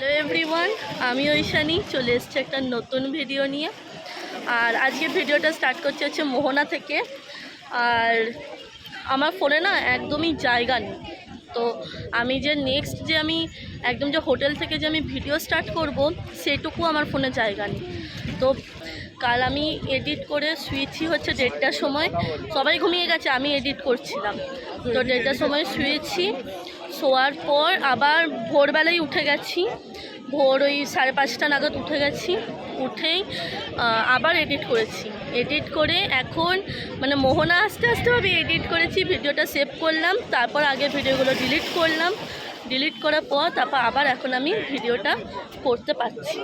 Hello everyone আমি ঐশানি, চলে এসছি একটা নতুন ভিডিও নিয়ে। আর আজকে ভিডিওটা স্টার্ট করছে হচ্ছে মোহনা থেকে। আর আমার ফোনে না একদমই জায়গা নেই। তো আমি যে নেক্সট যে আমি একদম যে হোটেল থেকে যে আমি ভিডিও স্টার্ট করব, সেটুকু আমার ফোনে জায়গা নেই। তো কাল আমি এডিট করে শুয়েছি হচ্ছে দেড়টার সময়। সবাই ঘুমিয়ে গেছে, আমি এডিট করছিলাম। তো দেড়টার সময় শুয়েছি। শোয়ার পর আবার ভোরবেলায় উঠে গেছি। ভোর ওই সাড়ে পাঁচটা নাগাদ উঠে গেছি। উঠেই আবার এডিট করেছি। এডিট করে এখন মানে মোহনা আস্তে আস্তে ভাবে এডিট করেছি, ভিডিওটা সেভ করলাম, তারপর আগে ভিডিওগুলো ডিলিট করলাম। ডিলিট করার পর তারপর আবার এখন আমি ভিডিওটা করতে পারছি।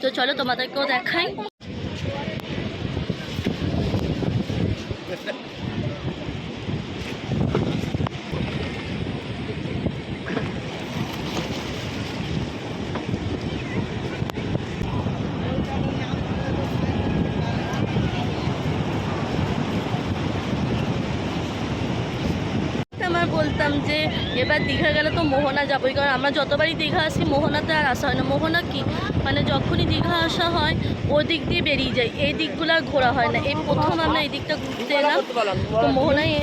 তো চলো তোমাদেরকেও দেখাই। আমার বলতাম যে, এবার দীঘা গেলে তো মোহনা যাবোই। কারণ আমরা যতবারই দীঘা আসি, মোহনাতে আর আসা হয় না। মোহনা কি? মানে যখনই দীঘা আসা হয় ও দিক দিয়ে বেরিয়ে যাই। এই দিকগুলো আর ঘোরা হয় না। এই প্রথম আমরা এই দিকটা ঘুরতে এলাম। তো মোহনায়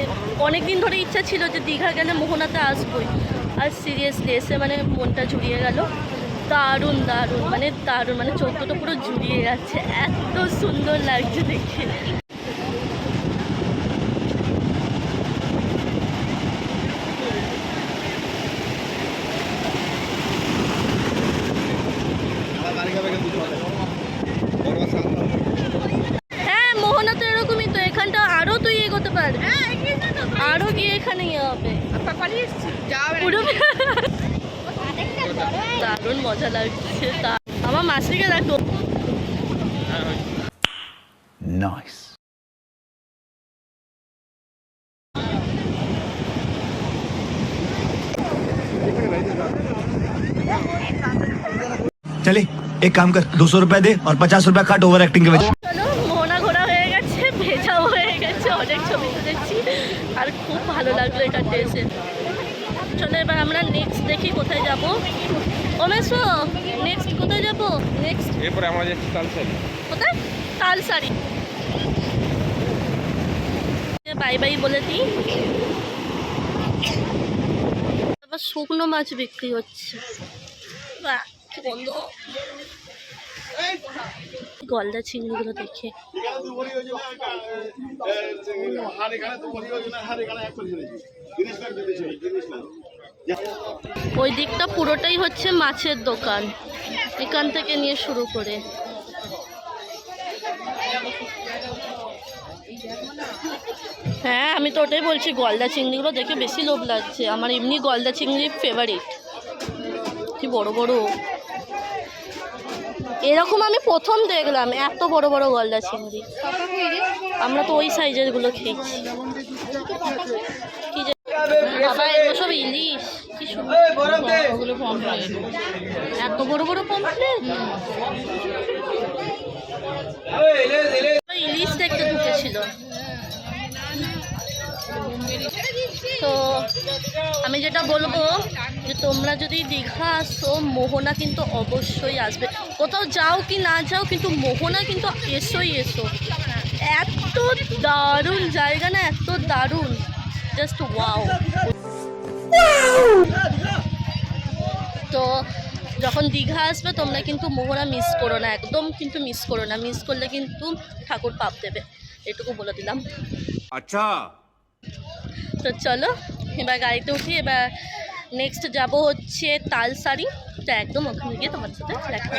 অনেক দিন ধরে ইচ্ছা ছিল যে দীঘা গেলে মোহনাতে আসবোই। আর সিরিয়াসলি এসে মানে মনটা জুড়িয়ে গেল। দারুণ দারুণ। মানে দারুণ। মানে চোখ পুরো জুড়িয়ে যাচ্ছে এত সুন্দর লাগছে দেখে হ্যাঁ মোহনা তো এরকমই তো এখানটা আরও তুই এগোতে পার আরও গিয়ে এখানে ইয়ে হবে পুরো দারুণ মজা লাগছে। আমার মাসিকে দেখো। চলে এক কাম কর দুশো রুপয়া দে আর পচাশ রুপয়া কাট ওভার অ্যাক্টিং কে মোহনা ঘোরা হয়ে গেছে ভেজা হয়ে গেছে অনেক ছবি তুলেছি। আর খুব ভালো লাগল এটা এসে চলো এবার আমরা নেক্সট দেখি কোথায় যাব। ও মেসো নেক্সট কোথায় যাব? নেক্সট এরপরে আমরা যাচ্ছি তালসারি। কোথায়? তালসারি। বাই বাই বলে দিই। আবার শুকনো মাছ বিক্রি হচ্ছে। বাহ, কি গন্ধ গলদা চিংড়িগুলো দেখে। ওই দিকটা পুরোটাই হচ্ছে মাছের দোকান। এখান থেকে নিয়ে শুরু করে। হ্যাঁ আমি তো ওটাই বলছি, গলদা চিংড়িগুলো দেখে বেশি লোভ লাগছে। আমার এমনি গলদা চিংড়ি ফেভারিট কি বড় বড়। এরকম আমি প্রথম দেখলাম, এত বড় বড় গলদা চিংড়ি। আমরা তো ওই সাইজেরগুলো খেয়েছি। বাবা এগুলো সব ইলিশ। কি সুন্দর। এত বড় বড় পমফ্লেট? ইলিশ দেখতে ঢুকেছিল তো আমি যেটা বলব যে তোমরা যদি দীঘা আসো মোহনা কিন্তু অবশ্যই আসবে। কোথাও যাও কি না যাও কিন্তু মোহনা কিন্তু এসোই এসো। এত দারুণ জায়গা না এত দারুণ। জাস্ট ওয়াও তো যখন দীঘা আসবে তোমরা কিন্তু মোহনা মিস করো না একদম কিন্তু মিস করো না। মিস করলে কিন্তু ঠাকুর পাপ দেবে। এটুকু বলে দিলাম। আচ্ছা। তো চলো এবার গাড়িতে উঠি। এবার নেক্সট যাব হচ্ছে তালসারি। তো একদম ওখানে গিয়ে তোমার সাথে দেখা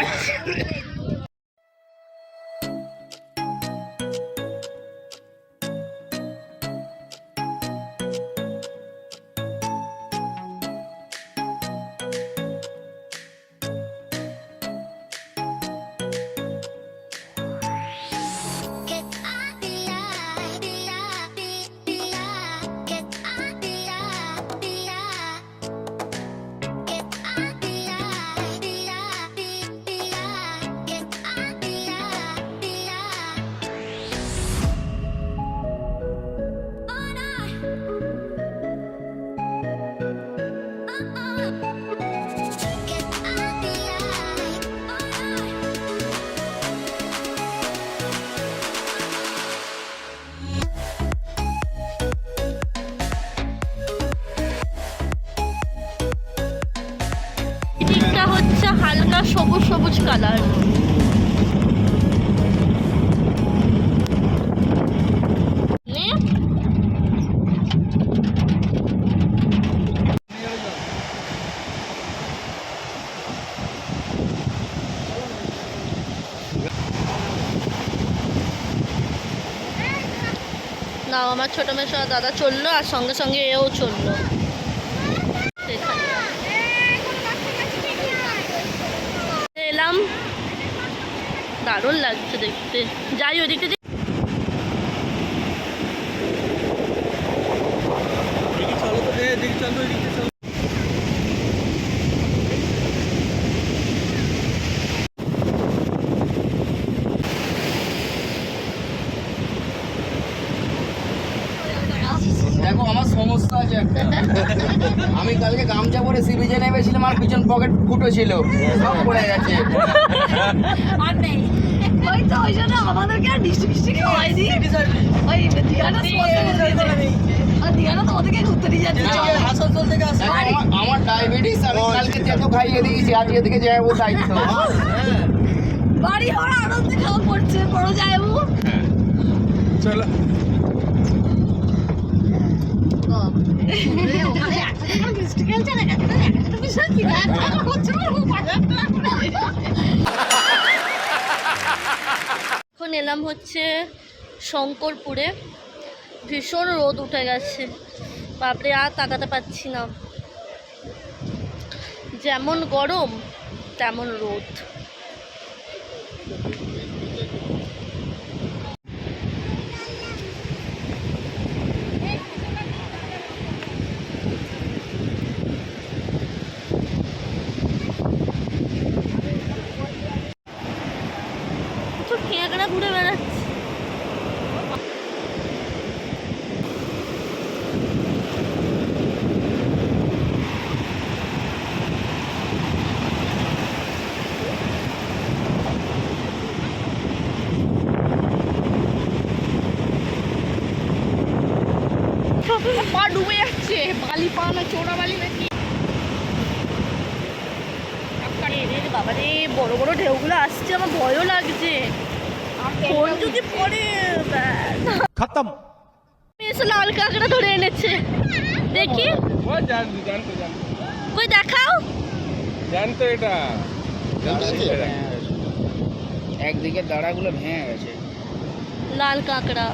আমার ছোট মেয়ে সহ দাদা চলল, আর সঙ্গে সঙ্গে এও চলল। এলাম। দারুণ লাগছে দেখতে। যাই ওদিকে দেখো আমার সমস্যা আছে একটা আমি কালকে গামছা সি নেমেছিলাম আর পিছন পকেট ফুটো ছিল। সব পড়ে গেছে। আর নেই। ওই তো ওই জন্য আমাদেরকে আর মিষ্টি মিষ্টি খাওয়াইনি ওই দিয়ানা আর দিয়ানা ঘুরতে নিয়ে যাচ্ছে চল। দেখো, আমার- আমার ডায়াবেটিস আমি কালকে যেহেতু খাইয়ে দিয়েছি আজকে থেকে যাব বাড়ি হওয়ার আনন্দে খাওয়া পড়ছে বড় যাইবো चलो এখন এলাম হচ্ছে শঙ্করপুরে। ভীষণ রোদ উঠে গেছে। বাপরে, আর তাকাতে পাচ্ছি না। যেমন গরম, তেমন রোদ তো কেঁকড়া ঘুরে বেড়াচ্ছে পা ডুবে যাচ্ছে বালি পা না চোরা বালি নাকি? বাবা বড় বড় ঢেউগুলো আসছে আমার ভয়ও লাগছে। লাল কাঁকড়া ধরে এনেছে। দেখি। কই জানতো এটা। হ্যাঁ, একদিকে দাঁড়াগুলো ভেঙে গেছে। লাল কাঁকড়া।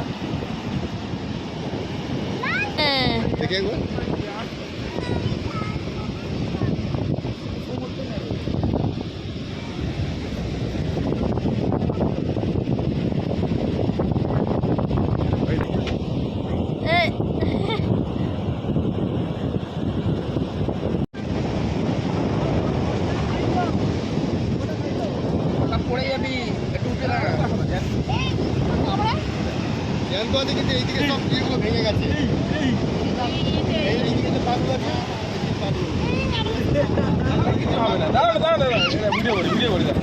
হ্যাঁ হবে না দাঁড়াও দাঁড়াও দাঁড়াও এটা ভিডিও করি ভিডিও করি দাঁড়াও।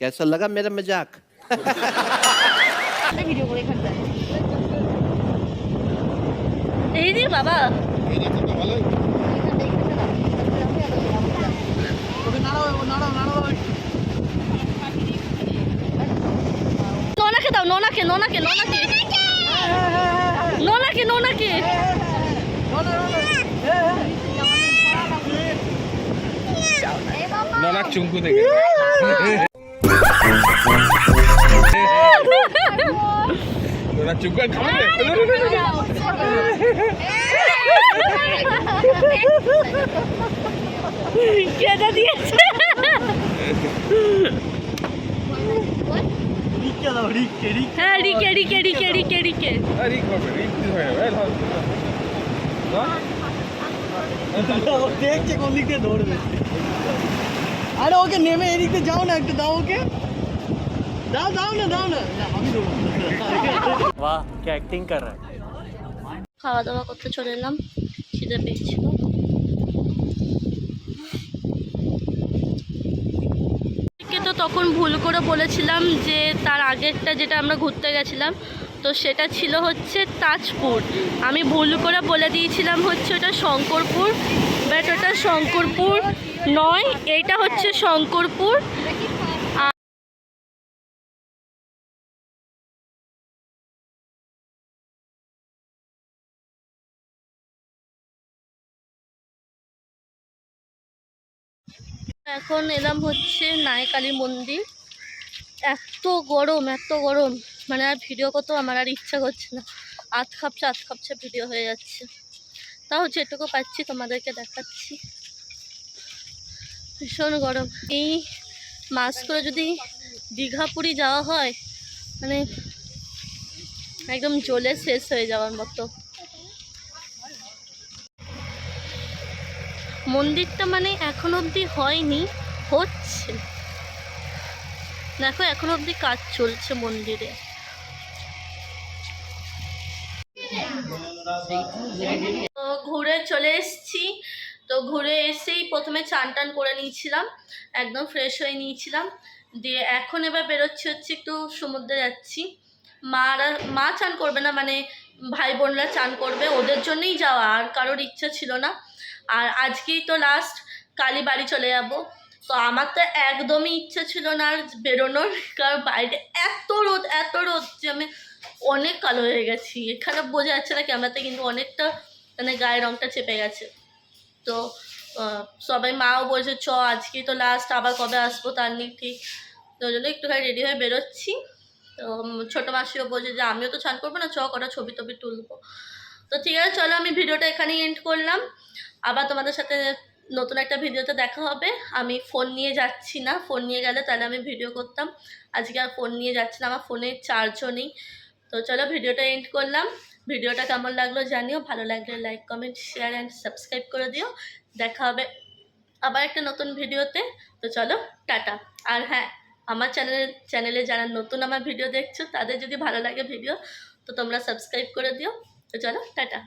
कैसा लगा मेरा मजाक এই রে বাবা নোনাকে দাও নোনাকে নোনাকে নোনাকে। নোনাকে নোনাকে। ননাক চুঙ্কু থেকে ননাক চুঙ্কু আর খাবে দিয়েছে। হ্যাঁ রিকে রিকে রিকে রিকে রিকে দেখছে কোন দিক দিয়ে ধরবে আরে ওকে নেমে এদিক যাও না একটু দাও ওকে। দাও দাও না দাও না। আমি দেবো বাহ কে অ্যাক্টিং কর খাওয়া দাওয়া করতে চলে এলাম সেটা পেয়েছিল। তখন ভুল করে বলেছিলাম যে তার আগেরটা যেটা আমরা ঘুরতে গেছিলাম, তো সেটা ছিল হচ্ছে তাজপুর। আমি ভুল করে বলে দিয়েছিলাম হচ্ছে ওটা শঙ্করপুর বাট ওটা শঙ্করপুর নয় এইটা হচ্ছে শঙ্করপুর। এখন এলাম হচ্ছে নায়কালী মন্দির। এত গরম এত গরম। মানে আর ভিডিও করতেও আমার আর ইচ্ছা করছে না। আধ খাপছে আধ খাপছে ভিডিও হয়ে যাচ্ছে। তাও যেটুকু পাচ্ছি তোমাদেরকে দেখাচ্ছি। ভীষণ গরম। এই মাস করে যদি দীঘা পুরী যাওয়া হয় মানে একদম জ্বলে শেষ হয়ে যাওয়ার মতো। মন্দিরটা মানে এখন অবধি হয়নি, হচ্ছে। দেখো, এখন অবধি কাজ চলছে মন্দিরে। ঘুরে চলে এসেছি। তো ঘুরে এসেই প্রথমে চান টান করে নিয়েছিলাম, একদম ফ্রেশ হয়ে নিয়েছিলাম। দিয়ে এখন এবার বেরোচ্ছি হচ্ছে একটু সমুদ্রে যাচ্ছি। মারা, মা চান করবে না মানে ভাই বোনরা চান করবে, ওদের জন্যই যাওয়া, আর কারোর ইচ্ছা ছিল না। আর আজকেই তো লাস্ট কালী বাড়ি চলে যাব। তো আমার তো একদমই ইচ্ছা ছিল না আর বেরোনোর, কারণ বাইরে এত রোদ এত রোদ যে আমি অনেক কালো হয়ে গেছি। এখানে বোঝা যাচ্ছে না ক্যামেরাতে কিন্তু অনেকটা মানে গায়ের রঙটা চেপে গেছে। তো সবাই মাও বলছে, চ, আজকেই তো লাস্ট আবার কবে আসব তার নেই ঠিক। তো ওই জন্য একটুখানি রেডি হয়ে বেরোচ্ছি। তো ছোটো মাসিও বলছে যে, আমিও তো চান করব না, চ, কটা ছবি টবি তুলবো। তো ঠিক আছে, চলো আমি ভিডিওটা এখানেই এন্ড করলাম। আবার তোমাদের সাথে নতুন একটা ভিডিওতে দেখা হবে। আমি ফোন নিয়ে যাচ্ছি না ফোন নিয়ে গেলে তাহলে আমি ভিডিও করতাম। আজকে আর ফোন নিয়ে যাচ্ছি না, আমার ফোনে চার্জও নেই। তো চলো ভিডিওটা এন্ড করলাম। ভিডিওটা কেমন লাগল জানিও, ভালো লাগলে like comment share and subscribe করে দিও। দেখা হবে আবার একটা নতুন ভিডিওতে। তো চলো, টাটা। আর হ্যাঁ আমার চ্যানেলে চ্যানেলে যারা নতুন আমার ভিডিও দেখছ, তাদের যদি ভালো লাগে ভিডিও তো তোমরা সাবস্ক্রাইব করে দিও। তো চলো টাটা।